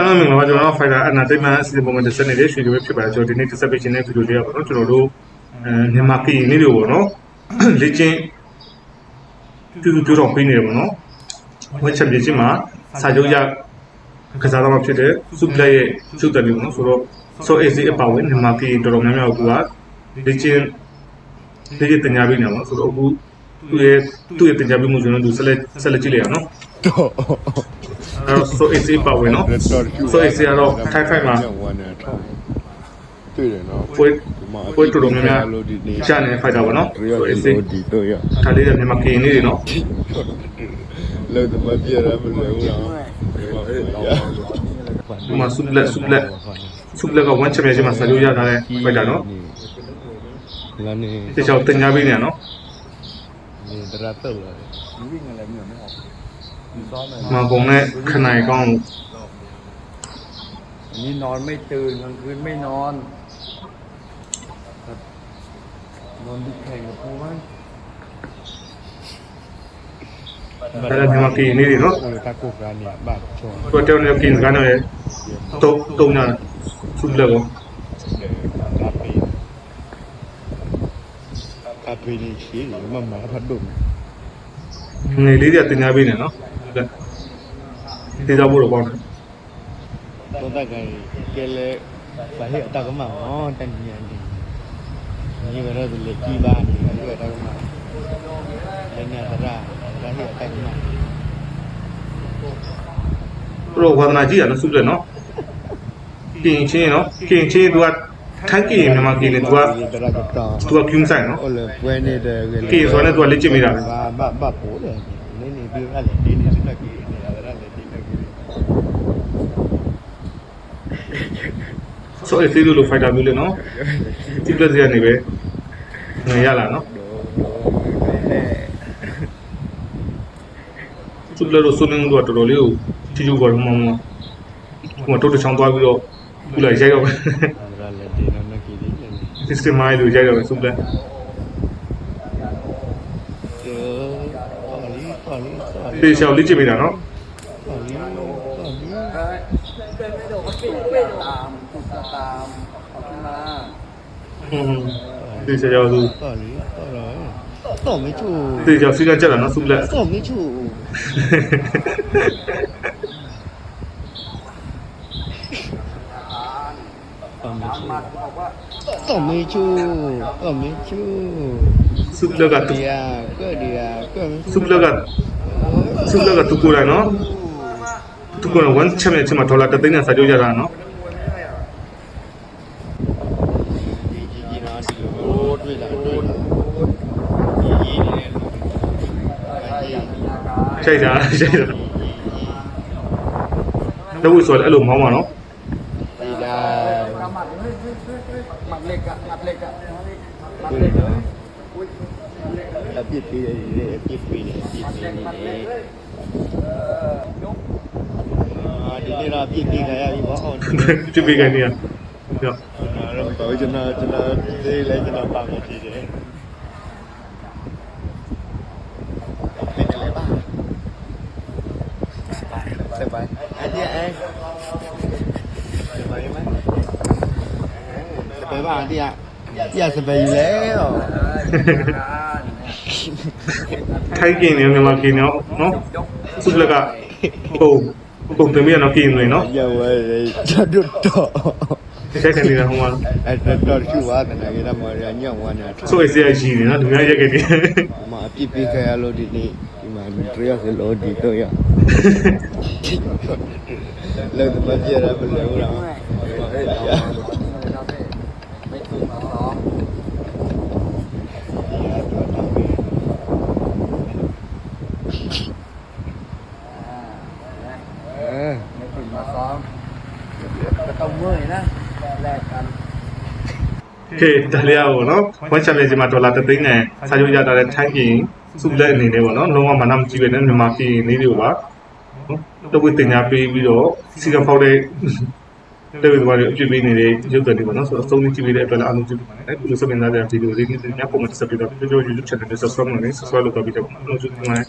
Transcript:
အားလုံးမင်္ဂလာပါကျွန်တော်တို့ Fighter Entertainment အစီအစဉ်ပုံမှန်တစ်ဆက်နေတဲ့ရွှေတွေပဲဖြစ်ပါတယ်ကျွန်တော်ဒီနေ့တစ်ဆက်ပေးခြင်းတဲ့ဗီဒီယိုလေးကပေါ့နော်ကျွန်တော်တို့အဲမြန်မာကရင်လေးတွေပေါ့နော်လေ့ကျင့်ပြုစုပြောတော့ပေးနေတယ်ပေါ့နော်ဝက်ချက်ပြချင်းမှာစာချုပ်ရကစားတော့မှဖြစ်တဲ့စုပလက်ရဲ့ချုပ်တယ်ပေါ့နော်ဆိုတော့ so AC အပါဝင်မြန်မာကရင်တော်တော်များများကလေ့ကျင့်လေ့ကျင့်တင်ညာပေးနေပါတော့ဆိုတော့အခုသူ့ရဲ့သူ့ရဲ့တင်ညာပေးမှုကျွန်တော်တို့ဆက်လက်ဆက်လက်ကြည့်လိုက်အောင်နော် အဲ့တော့ so AC ပါဝင်နော် so AC ကတော့ Thai fight မှာတွေ့တယ်နော်ပွဲပွဲတော်တော်များများရှာနေတဲ့ fighter ပေါ့နော်ရီယောဆိုဒီ AC ဒီတော့ရဒါလေးကမြန်မာကရင်လေးတွေနော်လောက်တော့မပြရမလို့လားဒီမှာဆုလက်ဆုလက်ဆုလက်က1 championship မှာဆက်လို့ရထားတဲ့ fighter နော်ငါနေဒီချောက်တင်ညာပေးနေရနော်နေတရတော့လာတယ်မကုံနဲ့ มาวงในข้างในกล้องอันนี้นอนไม่ตื่นกลางคืนไม่นอนนอนดิแข่งกับกูมั้ง Dalam lima kini ni tu. Kau tahu lima kini kan eh? Tok tok na, sudah ko. Tapi ni sih, mama apa dong? င်းနေကင်ကနေတော့တုံးညာဆုလက်ကောကာပေကာပေလေးရှိတယ်မမဖတ်တော့ငယ်လေးတွေကတင်ညာပေးနေနော်ဒီတော့ဘို့တော့ကောင်းတယ်တော့တကယ်ကဲလေဘာဟဲ့တကမဟောတန်ညာနေဒီကတော့လေကြီးပါနေတယ်တကမလည်းညာတရာဘာဟဲ့တကမသူတို့ဝါသနာကြည့်ရနော်ဆုလက်နော်ကင်ချင်းနော်ကင်ချင်းသူက ထိုင်းကင်မြန်မာကင်လေသူကတရာကတော့သူကကျူးဆိုင်နော်ဟိုလေပွဲနေတယ်ကင်ဆိုတော့သူကလက်ချမိတာဘာဘာဘာပိုးတယ်နင်းနေပြီးရလေဒီနေစတကီနေရတာလေဒီတကီဆိုအသေးလို့ fighter မျိုးလေနော်ဒီပလက်စီကနေပဲငရလာနော် သူလည်းတော့ဆုနေတော့တော်တော်လေးကိုချီချူပေါ်မှမဟိုတော့တချောင်းသွားပြီးတော့ခုလိုက်ရိုက်တော့အဲ့ဒါလေဒီနမကီဒီလေ system မိုင်းလို့ရိုက် system ആയത് വിചാരിച്ചു സുബ്ല Thì sao lý chị bị nó Thì sao rồi Tổ mấy chủ. Thì sao suy ra chắc là nó sung lệ Tổ mấy chủ. Tomichu, Tomichu. Sup laga tu. Dia, ke dia, ke. Sup laga. Sup laga tu kurang no. Tu kurang one cham ya chama thola tatin na sajo jara no. ใช่จ้ะใช่จ้ะแล้ววุฒิสอนไอ้หลุมเมามาเนาะ หมัดเฮ้ยเฮ้ยเฮ้ยเฮ้ยหมัดเหล็กอะหมัดเหล็กอะหมัดเหล็กเลยอุ้ยหมัดเหล็กเลยแล้วพี่ปีนี่พี่ปีนี่พี่ปีนี่ยกอ่าดีนี่เราพี่ปีไงอ่ะพี่บอลพี่ปีไงเนี่ยเดี๋ยวเราต่อยจนจนได้เลยจนตามทีเดียวเป็นอะไรบ้างสบายสบายอันนี้เอง Bye, man. ပိုင်ပါအဒီအဒီစပိုင်လေတော့ထိုင်းကင်နေမြန်မာကင်နေနော်ဆုလက်ကပုံပုံတင်ပြရနော်ကင်နေနော်ရောက်ဝဲချတ်တော့ချိုက်တယ်နေတာဟိုမှာအဲ့တော့ရှူပါတယ်ငါကမရညောင်းဝါနာဆိုအစီအရှိနေနော်သူများရက်ခဲ့တယ်မအပြစ်ပေးခဲ့ရလို့ဒီနေ့ဒီမှာတရစလို့ဒီတော့ရလောက်တော့ပြရမလို့လား ไม่ถูกมาซ้อมก็ต้องเมื่อยนะแลกกัน ကဲတလျာပေါ့နော်1 champion ချင်းမှာဒေါ်လာ3သိန်းနဲ့စာချုပ်ရတာတဲ့ထိုင်းကင်ဆုလက်အနေနဲ့ပေါ့နော်လုံးဝမနာမကြည့်ပဲနဲ့မြန်မာကင်လေးတွေကိုပါနော်တော့ဝိတင်ညာပေးပြီးတော့စီကဖောက်တဲ့တဲ့ဒီမှာအပြည့်ပေးနေတဲ့ရုပ်သံတွေပေါ့နော်ဆိုတော့အဆုံးကြည့်ပေးတဲ့အတွက်လည်းအားလုံးကျေးဇူးပါတယ်အခုလိုစပင်သားတဲ့ဗီဒီယိုလေးတွေညပုံမှန်ဆက်ပြီးတော့ပြောပြော YouTube channel နဲ့ subscribe လုပ်နေ subscribe လုပ်တော့ပြီးတော့အားလုံးကျေးဇူးတင်ပါတယ်